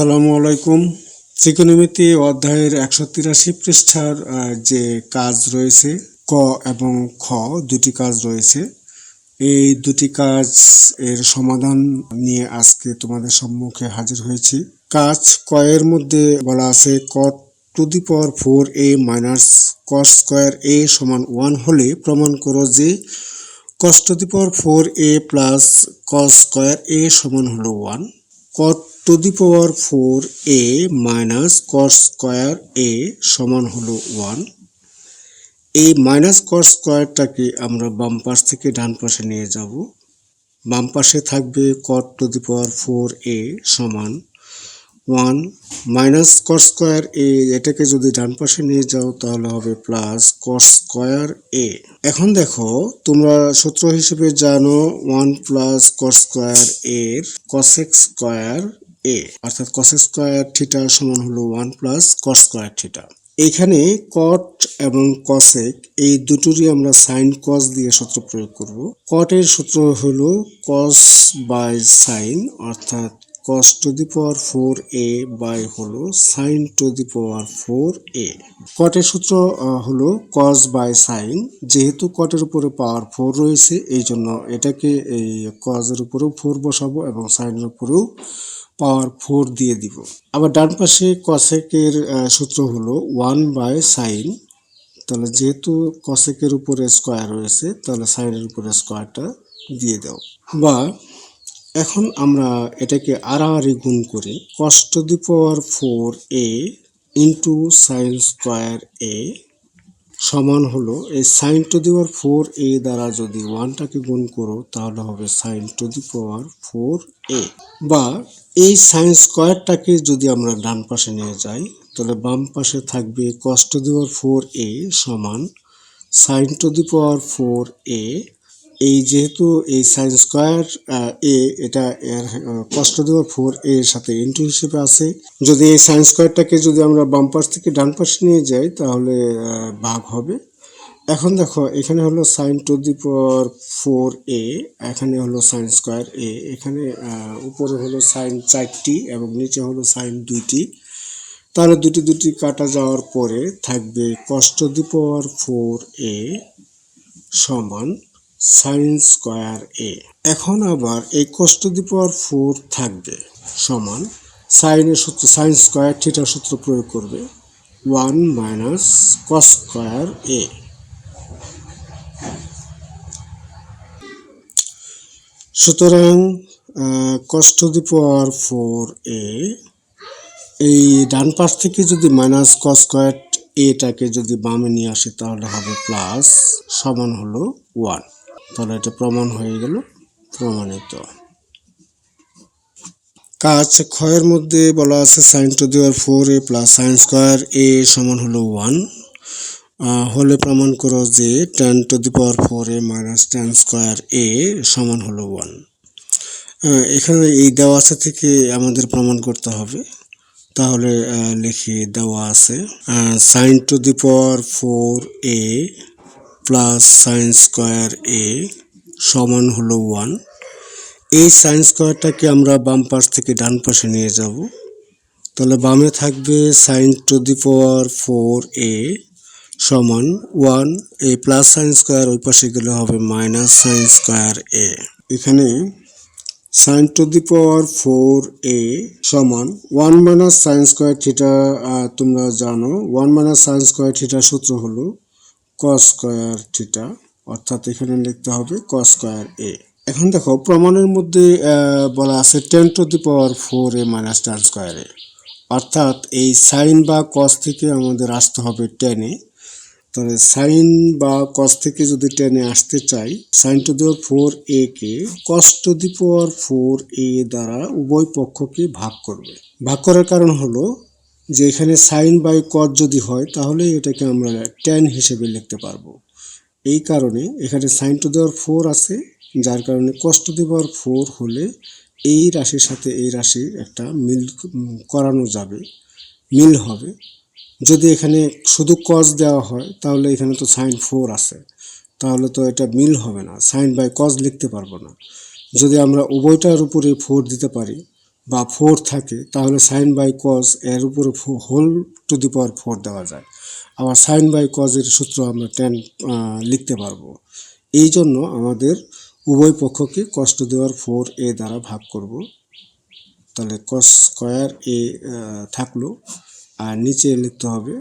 আসসালামু আলাইকুম। ত্রিকোণমিতি অধ্যায়ের একশো তিরাশি পৃষ্ঠার যে কাজ রয়েছে, ক এবং খ, দুটি কাজ রয়েছে। এই দুটি কাজ এর সমাধান নিয়ে আজকে তোমাদের সম্মুখে হাজির হয়েছি। কাজ ক এর মধ্যে বলা আছে, ক to the power four A minus cos square A সমান ওয়ান হলে প্রমাণ করো যে cos to the power four A plus cos square A সমান হলো one. cot to the power four A minus cos square A সমান হলো one. এই মাইনাস কস স্কোয়ারটাকে আমরা বাম পাশ থেকে ডান পাশে নিয়ে যাব। বাম পাশে থাকবে cot to the power four A সমান one. Minus cos square A, এটাকে যদি ডান পাশে নিয়ে যাও তাহলে হবে প্লাস কস স্কোয়ার এ। এখন দেখো, তোমরা সূত্র হিসেবে জানো ওয়ান প্লাস কস স্কোয়ার এর কসেক স্কোয়ার এ অর্থাৎ কসেক স্কোয়ার থিটা সমান হলো one plus cos square theta এইখানে কট এবং কসেক এই দুটোরই আমরা সাইন কস দিয়ে সূত্র প্রয়োগ করব। কটের সূত্র হলো কস বাই সাইন অর্থাৎ cos to the power four A by হলো sine to the power four A কটের সূত্র হলো cos বাই সাইন যেহেতু কটের উপরে পাওয়ার ফোর রয়েছে এই জন্য এটাকে এই কজের উপরেও ফোর বসাবো এবং সাইনের উপরেও পাওয়ার ফোর দিয়ে দিব। আবার ডান পাশে কসেকের সূত্র হলো ওয়ান বাই সাইন তাহলে যেহেতু কসেকের উপরে স্কোয়ার রয়েছে, তাহলে সাইনের উপরে স্কোয়ারটা দিয়ে দাও। বা এখন আমরা এটাকে আড়াআড়ি গুণ করি cos to the power four A into sine square A সমান হলো এই sine to the power four A দ্বারা যদি ওয়ানটাকে গুণ করো, তাহলে হবে sine to the power four A বা এই সাইন স্কোয়ারটাকে যদি আমরা ডান পাশে নিয়ে যাই, তাহলে বাম পাশে থাকবে cos to the power four A সমান sine to the power four A এই যেহেতু এই সাইন স্কোয়ার এ এটা এর কষ্ট দেওয়ার ফোর এর সাথে ইন্টু হিসেবে আছে। যদি এই সাইন স্কোয়ারটাকে যদি আমরা বাম পাশ থেকে ডান পাশে নিয়ে যাই, তাহলে ভাগ হবে এখন দেখো, এখানে হলো sine to the power four A এখানে হলো সাইন স্কোয়ার এ এখানে উপরে হলো সাইন চারটি এবং নিচে হলো সাইন দুইটি। তাহলে দুটি দুটি কাটা যাওয়ার পরে থাকবে কষ্ট দি পাওয়ার ফোর এ সমান সাইন স্কোয়ার এ এখন আবার এই কষ্ট দি পাওয়ার ফোর থাকবে সমান সাইনের সূত্র সাইন স্কোয়ার থিটার সূত্র প্রয়োগ করবে। One minus cos square A সুতরাং cos to the power four A এই ডান পাশ থেকে যদি মাইনাস কস স্কোয়ার এটাকে যদি বামে নিয়ে আসে, তাহলে হবে প্লাস সমান হলো ওয়ান তাহলে এটা প্রমাণ হয়ে গেল, প্রমাণিত। কাজ ক্ষয়ের মধ্যে বলা আছে sine to the power four A plus sine square A সমান হলো ওয়ান হলে প্রমাণ করো যে tan to the power four A minus tan square A সমান হলো ওয়ান এখানে এই দেওয়া আছে থেকে আমাদের প্রমাণ করতে হবে। তাহলে লিখি দেওয়া আছে sine to the power four A plus sine square A সমান হলো ওয়ান এই সাইন স্কোয়ারটাকে আমরা বাম পাশ থেকে ডান পাশে নিয়ে যাব। তাহলে বামে থাকবে sine to the power four A সমান ওয়ান এই প্লাস সাইন স্কোয়ার, ওই পাশে গেলে হবে মাইনাস সাইন স্কোয়ার এ। এখানে sine to the power four A সমান one minus sine square theta তোমরা জানো, ওয়ান মাইনাস সাইন স্কোয়ার থিটার সূত্র হলো কস স্কোয়ার থিটা, অর্থাৎ এখানে লিখতে হবে কস স্কোয়ার এ। এখন দেখো, প্রমাণের মধ্যে বলা আছে tan to the power four A minus tan square A. অর্থাৎ এই সাইন বা কস থেকে আমাদের আসতে হবে টেনে তাহলে সাইন বা কস থেকে যদি টেনে আসতে চাই sine to the four A K cos to the power four A দ্বারা উভয় পক্ষকে ভাগ করবে। ভাগ করার কারণ হলো যে এখানে সাইন বাই কস যদি হয়, তাহলে এটাকে আমরা টেন হিসেবে লিখতে পারব। এই কারণে এখানে সাইন টু দেওয়ার ফোর আছে, যার কারণে কস টু দি পাওয়ার ফোর হলে এই রাশির সাথে এই রাশি একটা মিল করানো যাবে, মিল হবে। যদি এখানে শুধু কস দেওয়া হয়, তাহলে এখানে তো সাইন ফোর আছে। তাহলে তো এটা মিল হবে না। সাইন বাই কস লিখতে পারব না। যদি আমরা উভয়টার উপরে ফোর দিতে পারি বা ফোর থাকে, তাহলে সাইন বাই কজ এর উপরে whole to the power four দেওয়া যায়। আবার সাইন বাই কজের সূত্র আমরা টেন লিখতে পারব। এই জন্য আমাদের উভয় পক্ষকে কষ্ট দেওয়ার ফোর এ দ্বারা ভাগ করব। তাহলে কস স্কোয়ার এ থাকল। আর নিচে লিখতে হবে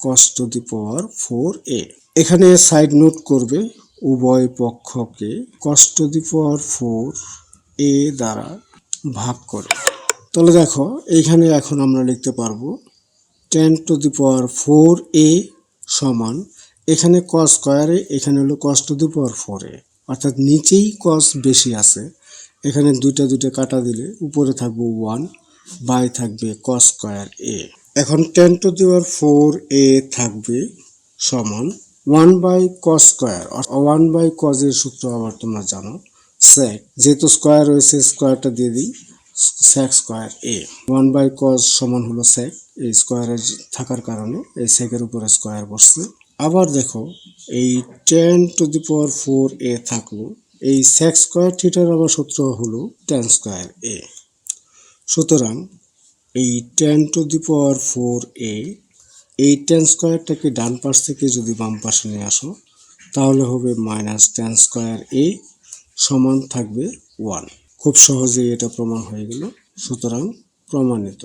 কস to the power four A এখানে সাইড নোট করবে উভয় পক্ষকে কস to the power four A দ্বারা ভাগ করে। তাহলে দেখো এইখানে এখন আমরা লিখতে পারব tan to the power four A সমান এখানে কস স্কোয়ারে এখানে হলো কস to the power four A অর্থাৎ নিচেই কস বেশি আছে, এখানে দুইটা দুইটা কাটা দিলে উপরে থাকবে ওয়ান বাই থাকবে কস স্কোয়ার এ এখন tan to the power four A থাকবে সমান one by cos square one by কজের সূত্র আবার তোমরা জানো স্যাক যেহেতু স্কোয়ার রয়েছে স্কোয়ারটা দিয়ে দিই sec square A one by cos সমান হলো স্যাক এই স্কোয়ারে থাকার কারণে এই স্যাকের উপরে স্কোয়ার বসছে। আবার দেখো, এই tan to the power four A থাকল, এই সেক স্কোয়ার থিটার আবার সূত্র হলো টেন স্কোয়ার এ সুতরাং এই tan to the power four A এই টেন স্কোয়ারটাকে ডান পাশ থেকে যদি বাম পাশে নিয়ে আসো, তাহলে হবে মাইনাস টেন স্কোয়ার এ সমান থাকবে ওয়ান খুব সহজেই এটা প্রমাণ হয়ে গেল, সুতরাং প্রমাণিত।